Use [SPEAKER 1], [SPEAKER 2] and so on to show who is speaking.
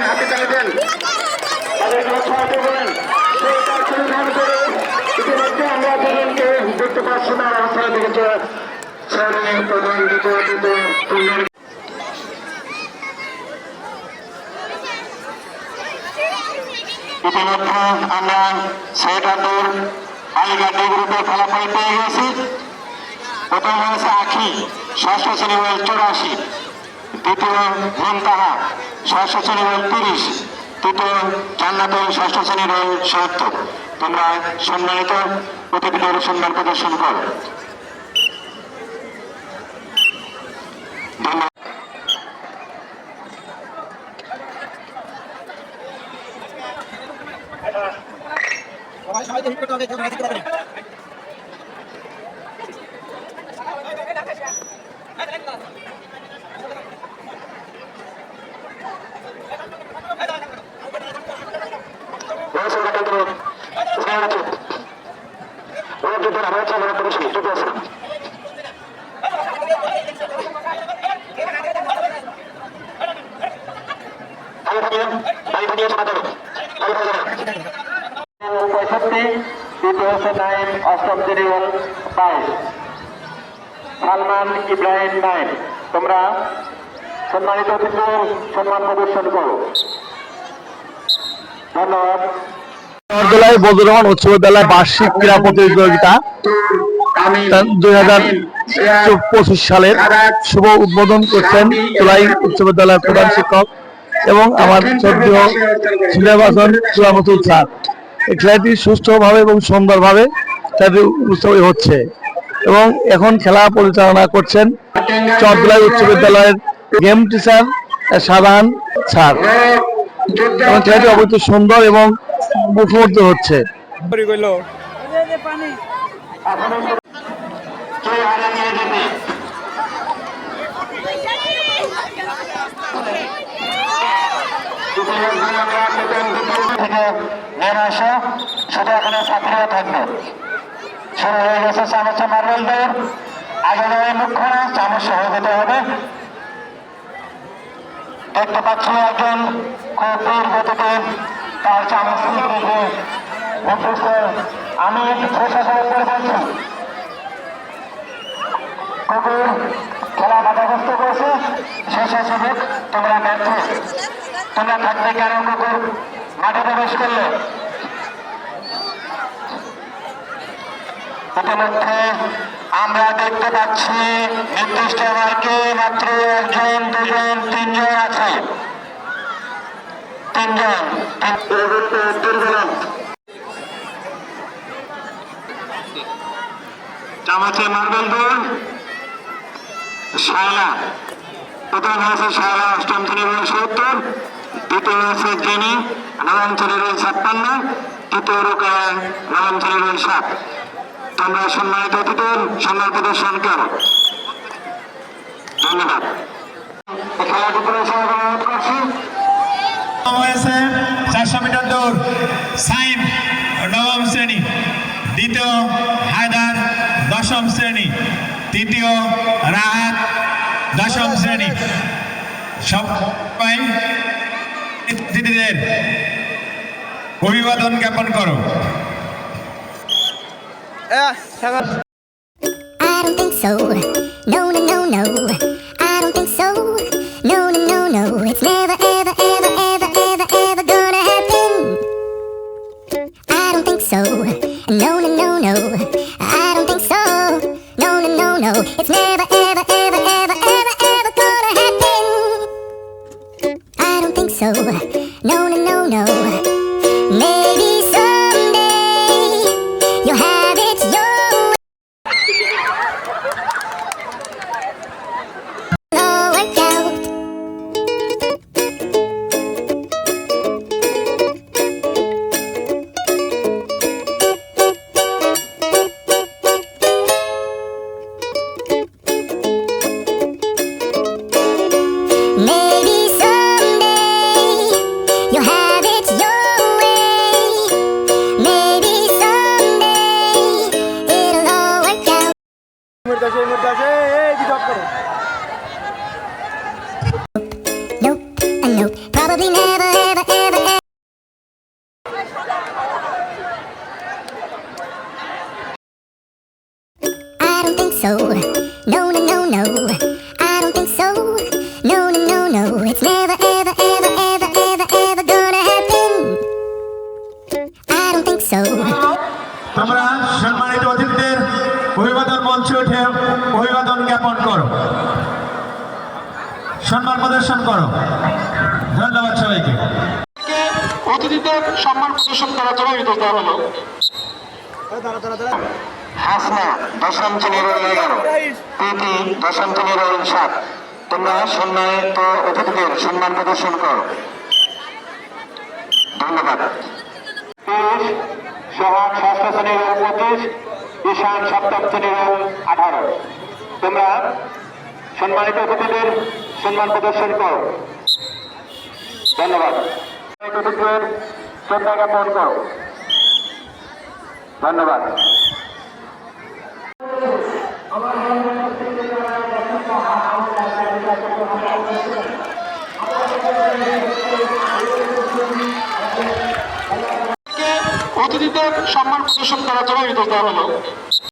[SPEAKER 1] হাতে ইতিমধ্যে আমরা দুজনকে দেখতে পাচ্ছি ইতিমধ্যে আমরা ছয়টাদের বালিকা ডি গ্রুপের ফলাফল পেয়ে প্রথম হয়েছে আখি, ষষ্ঠ শ্রেণি বল চৌরাশি, দ্বিতীয় মমতাহা ষষ্ঠ শ্রেণি বল তিরিশ, তৃতীয় জান্নাতুল, ষষ্ঠ শ্রেণি বল সত্তর। তোমরা সম্মানিত অতিথিদের সম্মান প্রদর্শন করো। ধন্যবাদ Vamos থাকিয়ে শোনা যাবে আগে থাকবে না পঁয়ষট্টি দ্বিতীয় নাইন অষ্টম শ্রেণি বাইশ সালমান ইব্রাহিম নাইন তোমরা সম্মানিত অতিথিদের সম্মান প্রদর্শন করো ধন্যবাদ।
[SPEAKER 2] বিদ্যালয় বজরহমান উচ্চ বিদ্যালয় বার্ষিক ক্রীড়া প্রতিযোগিতা দুই হাজার পঁচিশ সালের শুভ উদ্বোধন করছেন উচ্চ বিদ্যালয়ের প্রধান শিক্ষক এবং আমার স্যার। এই খেলাটি সুষ্ঠুভাবে এবং সুন্দরভাবে খেলাটি উপস্থাপিত হচ্ছে এবং এখন খেলা পরিচালনা করছেন চরদোলাই উচ্চ বিদ্যালয়ের গেম টিচার সাধারণ স্যার। এবং খেলাটি অবৈধ সুন্দর এবং মুখমুগ্ধ হচ্ছে।
[SPEAKER 1] শুধু এখানে ছাত্রীরা থাকবে শুরু হয়ে গেছে চামচে মার্বেল দৌড় আগে যাবে মুখ্য না চামচ সহ যেতে হবে দেখতে পাচ্ছি একজন খুব দূর গতিতে তার চামচ দিকে উঠেছে আমি প্রশাসনের করে বলছি কুকুর খেলা বাধাগ্রস্ত করেছে। স্বেচ্ছাসেবক তোমরা ব্যর্থ। তোমরা থাকবে কেন কুকুর? মাঠে প্রবেশ করলে? ইতিমধ্যে আমরা দেখতে পাচ্ছি, নির্দিষ্ট মার্কে মাত্র একজন, দুজন, তিনজন আছে। দুর্বল চামাচে মার্বেল দৌড় শায়লা। প্রথম হয়েছে শায়লা অষ্টম শ্রেণির সত্তর, দ্বিতীয় হয়েছে জেনি নবম শ্রেণির ছাপ্পান্ন, তৃতীয় রোকায় নবম শ্রেণির সাত। তোমরা সম্মানিত অতিথির সম্মান প্রদর্শন করো। ধন্যবাদ। খেলাটি পরিচালনা অনুরোধ করছি।
[SPEAKER 3] হয়েছে চারশো মিটার দৌড় সাইন নবম শ্রেণি দ্বিতীয় হায়দার দশম শ্রেণি তৃতীয় রাহাত দশম শ্রেণি সবাই অতিথিদের অভিবাদন জ্ঞাপন করো
[SPEAKER 4] I don't think so. No, no, no, no. I don't think so. No, no, no, no. It's never, ever, ever, ever, ever, so. No, no, no, no. Probably never, ever, ever, ever. I don't think so. No, no, no, no. I don't think so. No, no, no, no. It's never, ever, ever, ever, ever, ever gonna happen. I don't think so.
[SPEAKER 3] তোমরা সম্মানিত অতিথিদের অভিবাদন মঞ্চে উঠে অভিবাদন জ্ঞাপন করো সম্মান প্রদর্শন করো। ধন্যবাদ সবাইকে।
[SPEAKER 1] অতিথিদের সম্মান প্রদর্শন করার জন্য নির্দেশ দেওয়া হলো হাসনা দশম শ্রেণির এগারো, প্রীতি দশম শ্রেণির সাত। তোমরা সম্মানিত অতিথিদের সম্মান প্রদর্শন করো। ধন্যবাদ। তিরিশ সোহাগ ষষ্ঠ শ্রেণির পঁচিশ, ঈশান সপ্তম শ্রেণির আঠারো। তোমরা সম্মানিত অতিথিদের সম্মান প্রদর্শন করো। ধন্যবাদ। শ্রদ্ধা জ্ঞাপন করো। ধন্যবাদ। অতিথিদের সম্মান প্রদর্শন করার জন্য নির্দেশ দেওয়া হলো।